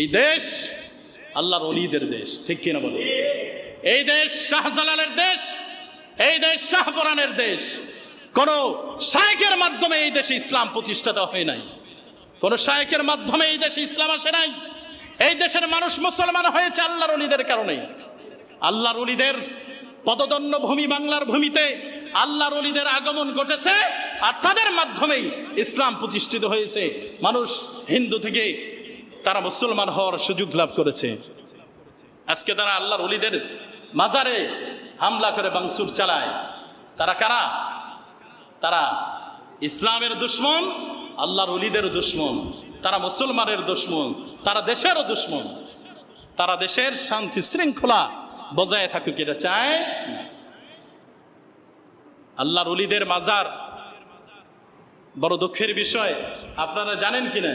এই দেশ আল্লাহর অলিদের দেশ, ঠিক কিনা বলে? এই দেশ শাহজালালের দেশ, এই দেশ শাহপরানের দেশ। কোন শায়কের মাধ্যমে এই দেশে ইসলাম প্রতিষ্ঠিত হয় নাই। কোন শায়কের মাধ্যমে এই দেশে ইসলাম আসে নাই। এই দেশের মানুষ মুসলমান হয়েছে আল্লাহর অলিদের কারণে। আল্লাহর অলিদের পদদন্য ভূমি বাংলার ভূমিতে আল্লাহর অলিদের আগমন ঘটেছে আর তাদের মাধ্যমেই ইসলাম প্রতিষ্ঠিত হয়েছে। মানুষ হিন্দু থেকে তারা মুসলমান হওয়ার সুযোগ লাভ করেছে। আজকে তারা আল্লাহর অলিদের মাজারে হামলা করে বাংসুর চালায়। তারা কারা? তারা ইসলামের দুশ্মন, আল্লাহর অলিদের দুশ্মন। তারা মুসলমানের দুশ্মন, তারা দেশেরও দুশ্মন। তারা দেশের শান্তি শৃঙ্খলা বজায় থাকুক, এটা চায় আল্লাহর অলিদের মাজার বড় দুঃখের বিষয়, আপনারা জানেন কিনা?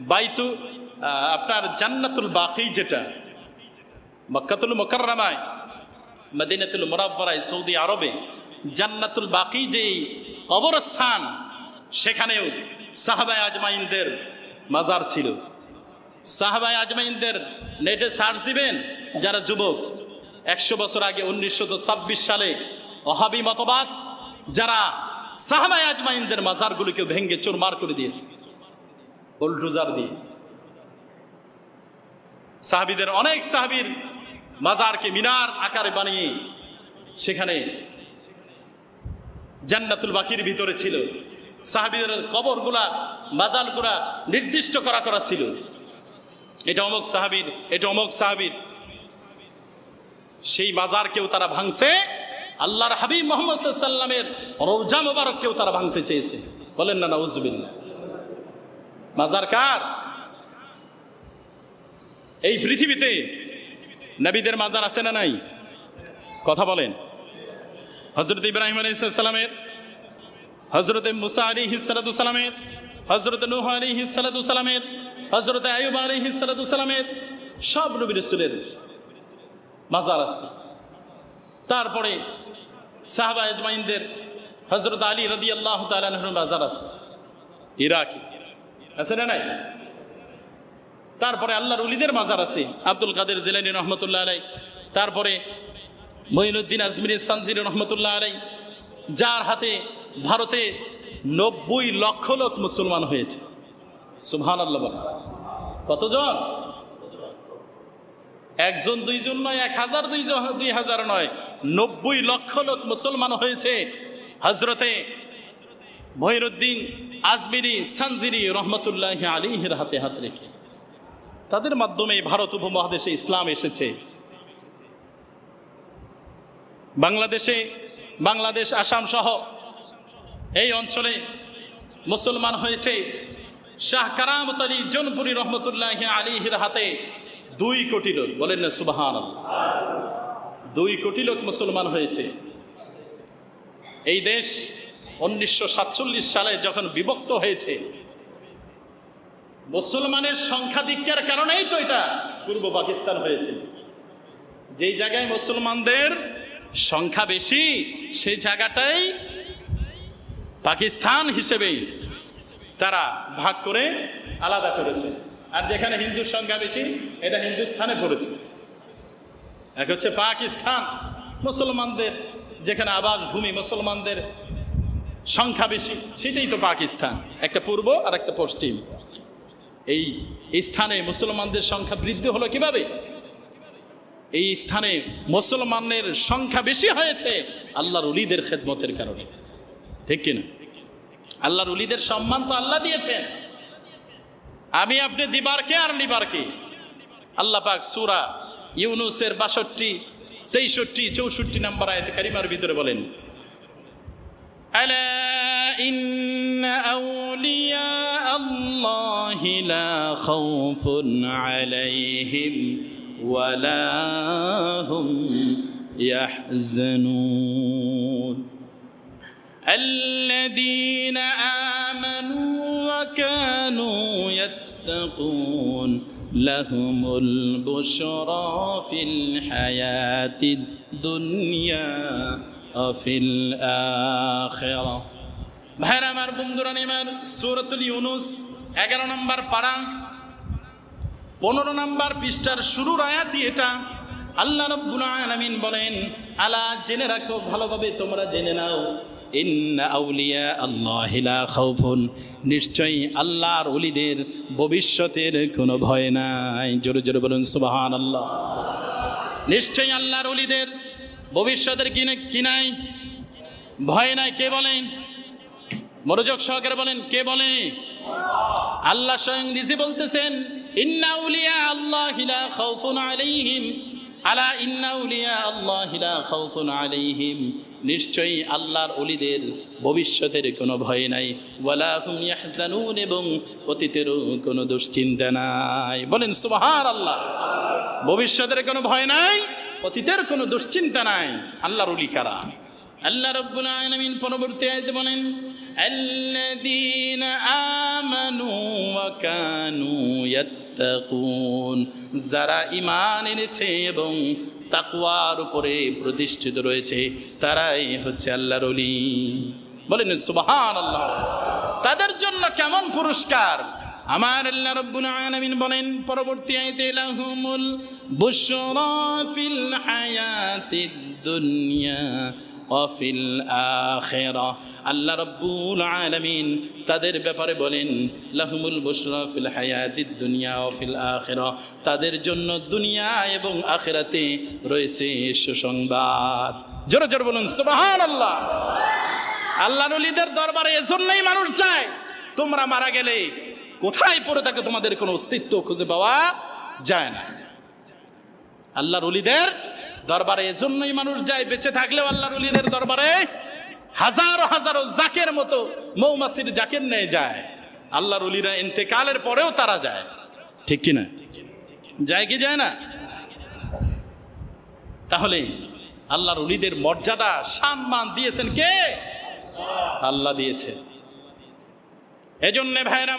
বাইতু আপনার জান্নাতুল বাকি যেটা, মক্কাতুল মোকাররামায়, মদিনাতুল মোরাব্বরায় সৌদি আরবে, জান্নাতুল বাকি যেই কবরস্থান, সেখানেও সাহাবায় আজমাইনদের মাজার ছিল। সাহাবায় আজমাইনদের নেটে সার্চ দিবেন, যারা যুবক, একশো বছর আগে উনিশশো ছাব্বিশ সালে অহাবি মতবাদ, যারা সাহাবায় আজমাইনদের মাজারগুলিকে ভেঙ্গে চুরমার করে দিয়েছে, বুলডুজার দিয়ে। সাহাবিদের অনেক সাহাবির মাজারকে মিনার আকারে বানিয়ে সেখানে জান্নাতুল বাকির ভিতরে ছিল। সাহাবিদের কবরগুলা মাজালগুলা নির্দিষ্ট করা করা ছিল। এটা অমুক সাহাবির, এটা অমুক সাহাবির। সেই মাজারকেও তারা ভাঙছে। আল্লাহর হাবিব মোহাম্মদ সাল্লামের রৌজা মোবারককেও তারা ভাঙতে চেয়েছে। বলেন না, নাউজুবিল্লাহ। মাজার কার? এই পৃথিবীতে নবীদের মাজার আছে না নাই? কথা বলেন। হজরত ইব্রাহিম আলাইসালামের হজরত মুসা আলী হিসালামের হজরত নুহ আলী হিসালামের হজরত আয়ুব আলী হিসালামের সব নবী রসুলের মাজার আছে। তারপরে সাহাবা আজমাইনদের হজরত আলী রদি আল্লাহ তালুর মাজার আছে। ইরাকি। আছে না নাই? তারপরে আল্লাহর উলিদের মাজার আছে, আব্দুল কাদের জেলানি রহমতুল্লাহ আলাই তারপরে মঈনুদ্দিন আজমির সানজির রহমতুল্লাহ আলাই যার হাতে ভারতে নব্বই লক্ষ লোক মুসলমান হয়েছে। সুবহান আল্লাহ কতজন? একজন, দুইজন নয়, এক হাজার দুইজন দুই হাজার নয়, নব্বই লক্ষ লোক মুসলমান হয়েছে। হজরতে মহিরুদ্দিন আজমিরি সানজিরি রহমতুল্লাহ আলীহের হাতে হাত রেখে। তাদের মাধ্যমে ভারত উপমহাদেশে ইসলাম এসেছে। বাংলাদেশে, বাংলাদেশ, আসাম সহ এই অঞ্চলে মুসলমান হয়েছে শাহ কারামত আলী জনপুরি রহমতুল্লাহ আলীহির হাতে দুই কোটি লোক। বলেন না সুবাহান দুই কোটি লোক মুসলমান হয়েছে। এই দেশ উনিশশো সাতচল্লিশ সালে যখন বিভক্ত হয়েছে মুসলমানের সংখ্যাধিক্যার কারণেই তো এটা পূর্ব পাকিস্তান হয়েছে। যেই জায়গায় মুসলমানদের সংখ্যা বেশি, সেই জায়গাটাই পাকিস্তান হিসেবেই তারা ভাগ করে আলাদা করেছে। আর যেখানে হিন্দুর সংখ্যা বেশি, এটা হিন্দুস্থানে পড়েছে। এক হচ্ছে পাকিস্তান। মুসলমানদের যেখানে আবাস ভূমি, মুসলমানদের সংখ্যা বেশি, সেটাই তো পাকিস্তান। একটা পূর্ব আর একটা পশ্চিম। এই স্থানে মুসলমানদের সংখ্যা বৃদ্ধি হলো কীভাবে? এই স্থানে মুসলমানের সংখ্যা বেশি হয়েছে আল্লাহর উলিদের খেদমতের কারণে। ঠিক কিনা? আল্লাহর উলিদের সম্মান তো আল্লাহ দিয়েছেন। আমি, আপনি দিবার কে আর নিবার কে? আল্লাহ পাক সুরা ইউনুসের বাষট্টি তেইষট্টি চৌষট্টি নাম্বার আয়তে কারিমার ভিতরে বলেন ألا إن أولياء الله لا خوف عليهم ولا هم يحزنون. الذين آمنوا وكانوا يتقون لهم البشرى في الحياة الدنيا. ফিল আখিরা। ভাইরা আমার, বন্ধুরা আমার সূরাতুল ইউনুস 11 নম্বর পারা। 15 নম্বর পৃষ্ঠার শুরুর আয়াতই এটা। আল্লাহ রাব্বুল আলামিন বলেন, আলা জেনে রাখো, ভালোভাবে তোমরা জেনে নাও নিশ্চয়ই আল্লাহর অলিদের ভবিষ্যতের কোনো ভয় নাই। জোরে জোরে বলুন সুবাহান আল্লাহ নিশ্চয়ই আল্লাহর অলিদের ভবিষ্যতের কি নাই? ভয় নাই, কে বলেন মনোযোগ সহকারে বলেন, কে বলে? আল্লাহ স্বয়ং নিজে বলতেছেন, ইন্না উলিয়া আল্লাহ লা খাউফুন আলাইহিম। আলা, ইন্না উলিয়া আল্লাহ লা খাউফুন আলাইহিম। নিশ্চয়ই আল্লাহর অলিদের ভবিষ্যতের কোনো ভয় নাই। ওয়ালা হুম ইয়াহজানুন এবং অতীতেরও কোনো দুশ্চিন্তা নাই। বলেন, সুবহানাল্লাহ। ভবিষ্যতের কোনো ভয় নাই? অতীতের কোনো দুশ্চিন্তা নাই। আল্লাহর কারা? আল্লাহ আলামিন পরবর্তী বলেন আমানু যারা ঈমান এনেছে এবং তাকওয়ার উপরে প্রতিষ্ঠিত রয়েছে, তারাই হচ্ছে আল্লাহর বলেন, সুবহানাল্লাহ। তাদের জন্য কেমন পুরস্কার? আমার আল্লাহ রব্বুল আলামিন বলেন, পরবর্তী আয়াতে লাহুমুল বুশরা ফিল হায়াতিদ দুনিয়া অফিল আখেরা। আল্লাহ রব্বুল আলামিন তাদের ব্যাপারে বলেন, লাহুমুল বুশরা ফিল হায়াতিদ দুনিয়া অফিল আখেরা। তাদের জন্য দুনিয়া এবং আখেরাতে রয়েছে সুসংবাদ। জোরে জোরে বলুন, সুবহানাল্লাহ। আল্লাহ নলিদের দরবারে এজন্যই মানুষ যায়, তোমরা মারা গেলে কোথায় পড়ে থাকে তোমাদের কোনো অস্তিত্ব খুঁজে পাওয়া যায় না। আল্লাহর অলিদের দরবারে এজন্যই মানুষ যায়, বেঁচে থাকলেও আল্লাহর অলিদের দরবারে হাজারো হাজারো জাকের মতো মৌমাছির জাকের নিয়ে যায়। আল্লাহর অলিরা ইন্তেকালের পরেও তারা যায়। ঠিক কি না? যায় কি যায় না? তাহলে আল্লাহর অলিদের মর্যাদা সম্মান দিয়েছেন কে? আল্লাহ দিয়েছে। এজন্য ভাইরা